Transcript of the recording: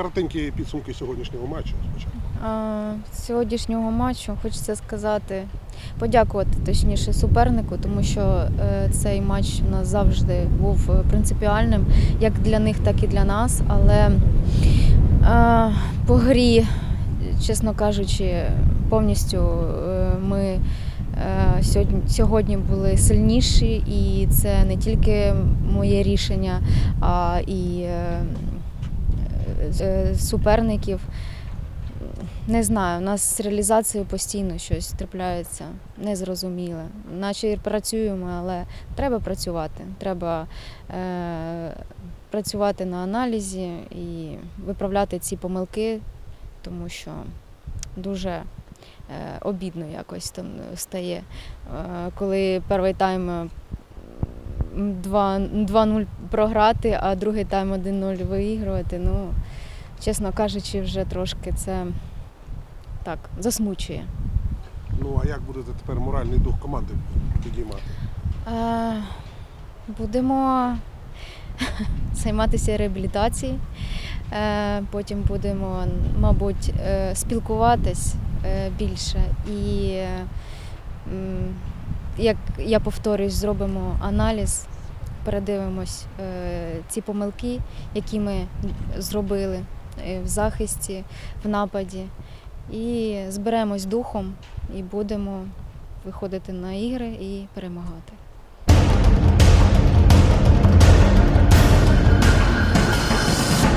коротенькі підсумки сьогоднішнього матчу спочатку. Сьогоднішнього матчу хочеться сказати, подякувати точніше супернику, тому що е, цей матч у нас завжди був принципіальним, як для них, так і для нас. Але по грі, чесно кажучи, повністю е, ми е, сьогодні, були сильніші, і це не тільки моє рішення, а і суперників. Не знаю, у нас з реалізацією постійно щось трапляється незрозуміле. Наче працюємо, але треба працювати. Треба е, працювати на аналізі і виправляти ці помилки, тому що дуже е, обідно якось там стає, е, коли перший тайм е, м, 2 2-0 програти, а другий тайм 1-0 виігрувати. Ну, чесно кажучи, вже трошки це так засмучує. Ну а як будете тепер моральний дух команди підіймати? Е, Будемо займатися реабілітацією. Е, Потім будемо, мабуть, е, спілкуватись е, більше. І, як я повторюсь, зробимо аналіз, передивимось е, ці помилки, які ми зробили е, в захисті, в нападі. І зберемось духом і будемо виходити на ігри і перемагати.